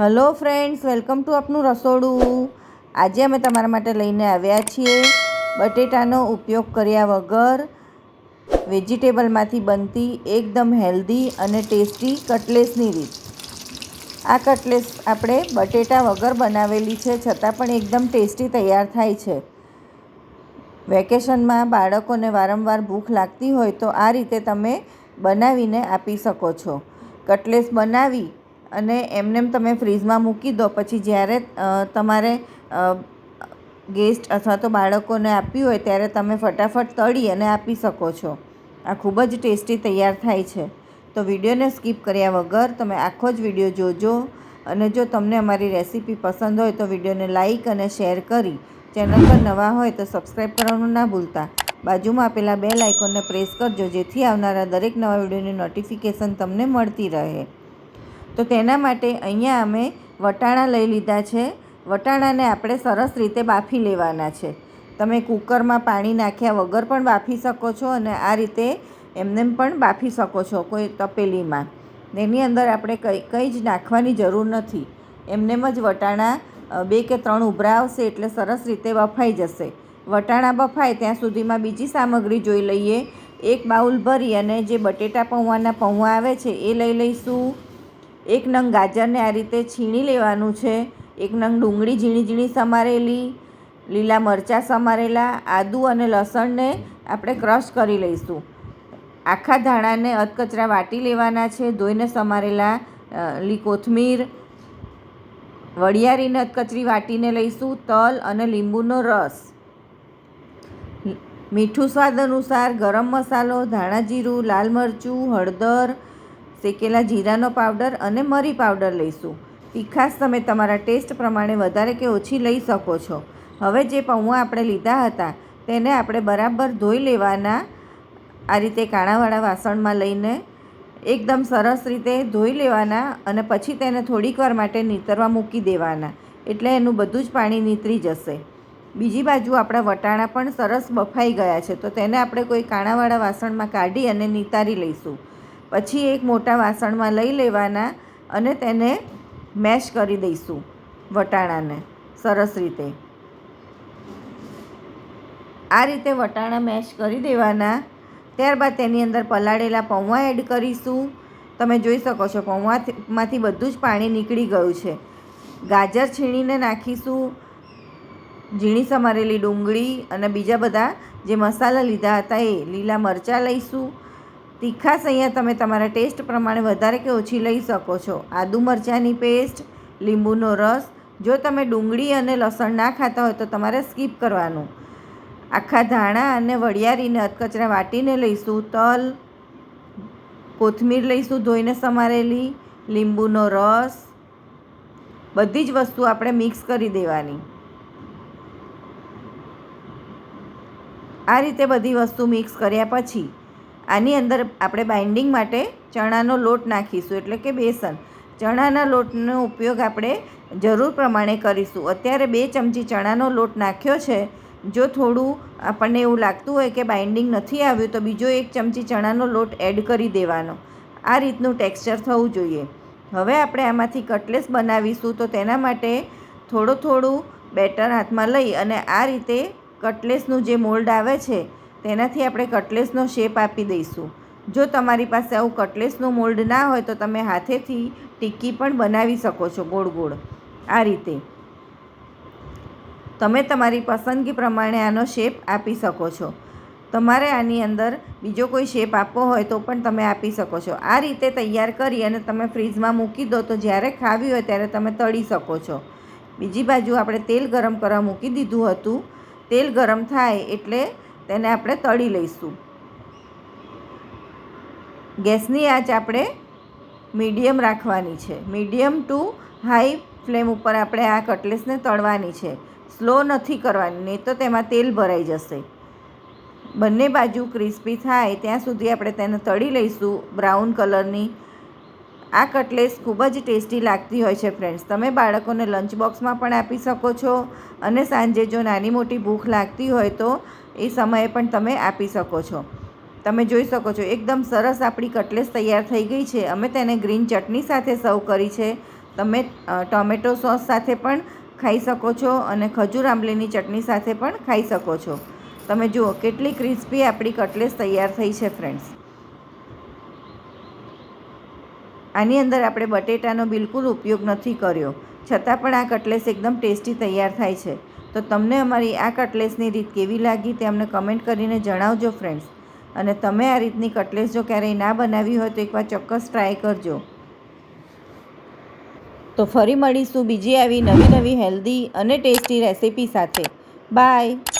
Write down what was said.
Hello friends welcome to આપનું રસોડું. આજે અમે તમારા માટે લઈને આવ્યા છીએ બટેટાનો ઉપયોગ કર્યા વગર. વેજીટેબલમાંથી બનતી એકદમ હેલ્ધી અને ટેસ્ટી કટલેસની રીત. આ કટલેસ આપણે બટેટા વગર બનાવેલી છે, છતાં પણ એકદમ ટેસ્ટી તૈયાર થાય છે. વેકેશનમાં બાળકોને વારંવાર ભૂખ લાગતી હોય તો આ રીતે તમે બનાવીને આપી શકો છો. કટલેસ બનાવી અને એમનેમ તમે ફ્રીઝમાં મૂકી દો. પછી જ્યારે તમારે ગેસ્ટ અથવા તો બાળકોને આપવી હોય ત્યારે તમે ફટાફટ તળી અને આપી શકો છો. આ ખૂબ જ ટેસ્ટી તૈયાર થાય છે. તો વિડીયોને સ્કીપ કર્યા વગર તમે આખો જ વીડિયો જોજો. અને જો તમને અમારી રેસીપી પસંદ હોય તો વિડીયોને લાઇક અને શેર કરી. ચેનલ પર નવા હોય તો સબસ્ક્રાઈબ કરવાનું ના ભૂલતા. બાજુમાં આપેલા બે લાઇકોનને પ્રેસ કરજો જેથી આવનારા દરેક નવા વિડીયોની નોટિફિકેશન તમને મળતી રહે. તો તેના માટે અહીંયા અમે વટાણા લઈ લીધા છે. વટાણાને આપણે સરસ રીતે બાફી લેવાના છે. તમે કુકરમાં પાણી નાખ્યા વગર પણ બાફી શકો છો અને આ રીતે એમનેમ પણ બાફી શકો છો કોઈ તપેલીમાં. એની અંદર આપણે કંઈ કંઈ જ નાખવાની જરૂર નથી. એમનેમ જ વટાણા બે કે ત્રણ ઉભરા આવશે એટલે સરસ રીતે બફાઈ જશે. વટાણા બફાય ત્યાં સુધીમાં બીજી સામગ્રી જોઈ લઈએ. એક બાઉલ ભરી અને જે બટેટા પૌવાના પૌવા આવે છે એ લઈ લઈશું. એક નંગ ગાજરને આ રીતે છીણી લેવાનું છે. એક નંગ ડુંગળી ઝીણી ઝીણી સમારેલી, લીલા મરચાં સમારેલા, આદુ અને લસણને આપણે ક્રશ કરી લઈશું. આખા ધાણાને અધકચરા વાટી લેવાના છે. ધોઈને સમારેલા લી કોથમીર વડિયાળીને અધકચરી વાટીને લઈશું. તલ અને લીંબુનો રસ. મીઠું સ્વાદ અનુસાર ગરમ મસાલો, ધાણા જીરું, લાલ મરચું, હળદર શેકેલા જીરાનો પાવડર અને મરી પાવડર લઈશું. તીખાશ તમે તમારા ટેસ્ટ પ્રમાણે વધારે કે ઓછી લઈ શકો છો. હવે જે પૌવા આપણે લીધા હતા, તેને આપણે બરાબર ધોઈ લેવાના. આ રીતે કાણાવાળા વાસણમાં લઈને એકદમ સરસ રીતે ધોઈ લેવાના અને પછી તેને થોડીક વાર માટે નીતરવા મૂકી દેવાના. એટલે એનું બધું જ પાણી નીતરી જશે. બીજી બાજુ આપણા વટાણા પણ સરસ બફાઈ ગયા છે, તો તેને આપણે કોઈ કાણાવાળા વાસણમાં કાઢી અને નિતારી લઈશું. પછી એક મોટા વાસણમાં લઈ લેવાના અને તેને મેશ કરી દઈશું વટાણાને, સરસ રીતે. આ રીતે વટાણા મેશ કરી દેવાના. ત્યારબાદ તેની અંદર પલાળેલા પૌવા એડ કરીશું. તમે જોઈ શકો છો, પૌવામાંથી બધું જ પાણી નીકળી ગયું છે. ગાજર છીણીને નાખીશું, ઝીણી સમારેલી ડુંગળી અને બીજા બધા જે મસાલા લીધા હતા એ લીલા મરચાં લઈશું. તીખાશ અહીંયા તમે તમારા ટેસ્ટ પ્રમાણે વધારે કે ઓછી લઈ શકો છો. આદુ મરચાંની પેસ્ટ, લીંબુનો રસ. જો તમે ડુંગળી અને લસણ ના ખાતા હોય તો તમારે સ્કીપ કરવાનું. આખા ધાણા અને વડિયાળીને અધકચરા વાટીને લઈશું, તલ, કોથમીર લઈશું ધોઈને સમારેલી, લીંબુનો રસ. બધી જ વસ્તુ આપણે મિક્સ કરી દેવાની. આ રીતે બધી વસ્તુ મિક્સ કર્યા પછી આની અંદર આપણે બાઇન્ડિંગ માટે ચણાનો લોટ નાખીશું, એટલે કે બેસન. ચણાના લોટનો ઉપયોગ આપણે જરૂર પ્રમાણે કરીશું. અત્યારે બે ચમચી ચણાનો લોટ નાખ્યો છે. જો થોડું આપણને એવું લાગતું હોય કે બાઇન્ડિંગ નથી આવ્યું, તો બીજો એક ચમચી ચણાનો લોટ એડ કરી દેવાનો. આ રીતનું ટેક્સચર થવું જોઈએ. હવે આપણે આમાંથી કટલેસ બનાવીશું, તો તેના માટે થોડું થોડું બેટર હાથમાં લઈ અને આ રીતે કટલેસનું જે મોલ્ડ આવે છે તેનાથી આપણે કટલેસનો શેપ આપી દઈશું. જો તમારી પાસે આવું કટલેસનું મોલ્ડ ના હોય તો તમે હાથેથી ટિક્કી પણ બનાવી શકો છો ગોળ ગોળ. આ રીતે. તમે તમારી પસંદગી પ્રમાણે આનો શેપ આપી શકો છો. તમારે આની અંદર બીજો કોઈ શેપ આપવો હોય તો પણ તમે આપી શકો છો. આ રીતે તૈયાર કરી અને તમે ફ્રીજમાં મૂકી દો તો જ્યારે ખાવી હોય ત્યારે તમે તળી શકો છો. બીજી બાજુ આપણે તેલ ગરમ કરવા મૂકી દીધું હતું. તેલ ગરમ થાય એટલે તેને આપણે તળી લઈશું. ગેસની આંચ આપણે મીડિયમ રાખવાની છે. મીડિયમ ટુ હાઈ ફ્લેમ ઉપર આપણે આ કટલેસને તળવાની છે. સ્લો નથી કરવાની, નહીં તો તેમાં તેલ ભરાઈ જશે. બંને બાજુ ક્રિસ્પી થાય, ત્યાં સુધી આપણે તેને તળી લઈશું બ્રાઉન કલરની. આ કટલેસ ખૂબ જ ટેસ્ટી લાગતી હોય છે ફ્રેન્ડ્સ. તમે બાળકોને લંચ બોક્સમાં પણ આપી શકો છો અને સાંજે જો નાની મોટી ભૂખ લાગતી હોય તો એ સમયે પણ તમે આપી શકો છો. તમે જોઈ શકો છો, એકદમ સરસ આપણી કટલેસ તૈયાર થઈ ગઈ છે. અમે તેને ગ્રીન ચટણી સાથે સર્વ કરી છે. તમે ટોમેટો સોસ સાથે પણ ખાઈ શકો છો અને ખજૂર આંબલીની ચટણી સાથે પણ ખાઈ શકો છો. તમે જુઓ, કેટલી ક્રિસ્પી આપણી કટલેસ તૈયાર થઈ છે, ફ્રેન્ડ્સ. આની અંદર આપણે બટેટાનો બિલકુલ ઉપયોગ નથી કર્યો. છતાં પણ આ કટલેસ એકદમ ટેસ્ટી તૈયાર થાય છે. તો તમને અમારી આ કટલેસની રીત કેવી લાગી તે અમને કમેન્ટ કરીને જણાવજો ફ્રેન્ડ્સ અને તમે આ રીતની કટલેસ જો ક્યારેય ના બનાવી હોય તો એકવાર ચોક્કસ ટ્રાય કરજો. તો ફરી મળીશું બીજી આવી નવી નવી હેલ્ધી અને ટેસ્ટી રેસિપી સાથે. બાય